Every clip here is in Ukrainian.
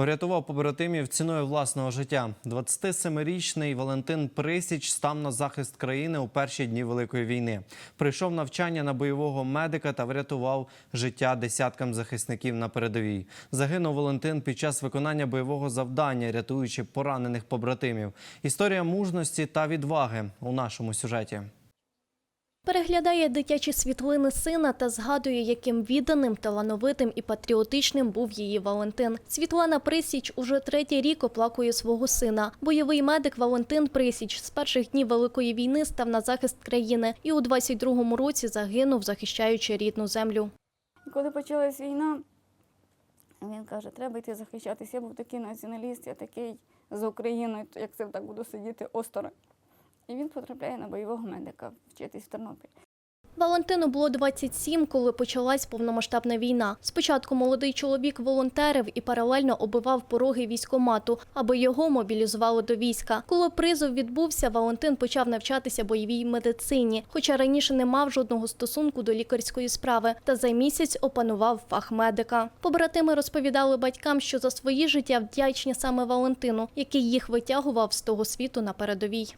Врятував побратимів ціною власного життя. 27-річний Валентин Присіч став на захист країни у перші дні Великої війни. Прийшов навчання на бойового медика та врятував життя десяткам захисників на передовій. Загинув Валентин під час виконання бойового завдання, рятуючи поранених побратимів. Історія мужності та відваги у нашому сюжеті. Переглядає дитячі світлини сина та згадує, яким відданим, талановитим і патріотичним був її Валентин. Світлана Присіч уже третій рік оплакує свого сина. Бойовий медик Валентин Присіч з перших днів Великої війни став на захист країни і у 22-му році загинув, захищаючи рідну землю. Коли почалась війна, він каже, треба йти захищатися. Я був такий націоналіст, я такий за Україною, як це так буду сидіти осторонь. І він потрапляє на бойового медика вчитись в Тернопіль. Валентину було 27, коли почалась повномасштабна війна. Спочатку молодий чоловік волонтерив і паралельно оббивав пороги військомату, аби його мобілізували до війська. Коли призов відбувся, Валентин почав навчатися бойовій медицині, хоча раніше не мав жодного стосунку до лікарської справи, та за місяць опанував фах медика. Побратими розповідали батькам, що за свої життя вдячні саме Валентину, який їх витягував з того світу на передовій.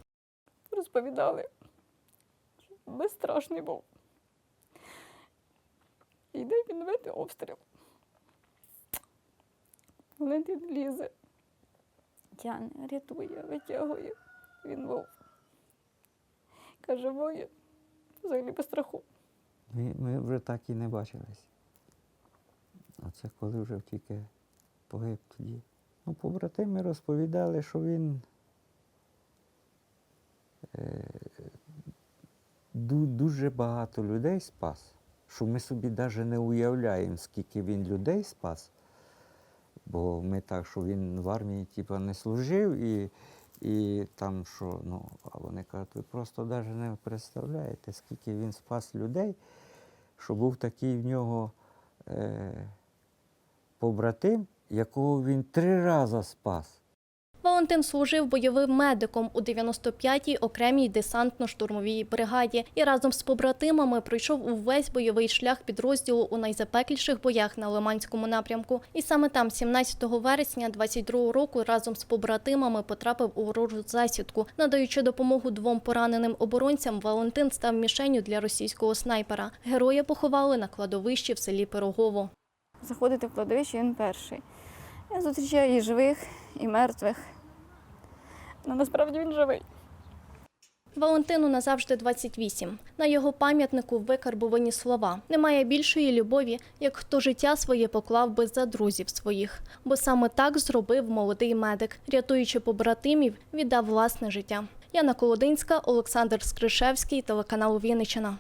Розповідали, безстрашний був. Йде він вити обстріл. Валентин лізе, тягне, рятує, витягує. Він був. Каже, воїн, взагалі без страху. Ми, ми вже так і не бачились. А це коли вже тільки погиб тоді. Ну, побратими розповідали, що він дуже багато людей спас, що ми собі навіть не уявляємо, скільки він людей спас. Бо ми так, що він в армії типу, не служив і, і там що, ну, а вони кажуть, ви просто навіть не представляєте, скільки він спас людей, що був такий в нього е, побратим, якого він три рази спас. Валентин служив бойовим медиком у 95-й окремій десантно-штурмовій бригаді і разом з побратимами пройшов увесь бойовий шлях підрозділу у найзапекліших боях на Лиманському напрямку. І саме там, 17 вересня 22-го року, разом з побратимами потрапив у ворожу засідку. Надаючи допомогу двом пораненим оборонцям, Валентин став мішенню для російського снайпера. Героя поховали на кладовищі в селі Пирогово. Заходити в кладовище він перший. Я зустрічаю і живих, і мертвих. Ну, насправді він живий. Валентину назавжди 28. На його пам'ятнику викарбувані слова. Немає більшої любові, як хто життя своє поклав би за друзів своїх. Бо саме так зробив молодий медик, рятуючи побратимів, віддав власне життя. Яна Колодинська, Олександр Скришевський, телеканал Вінниччина.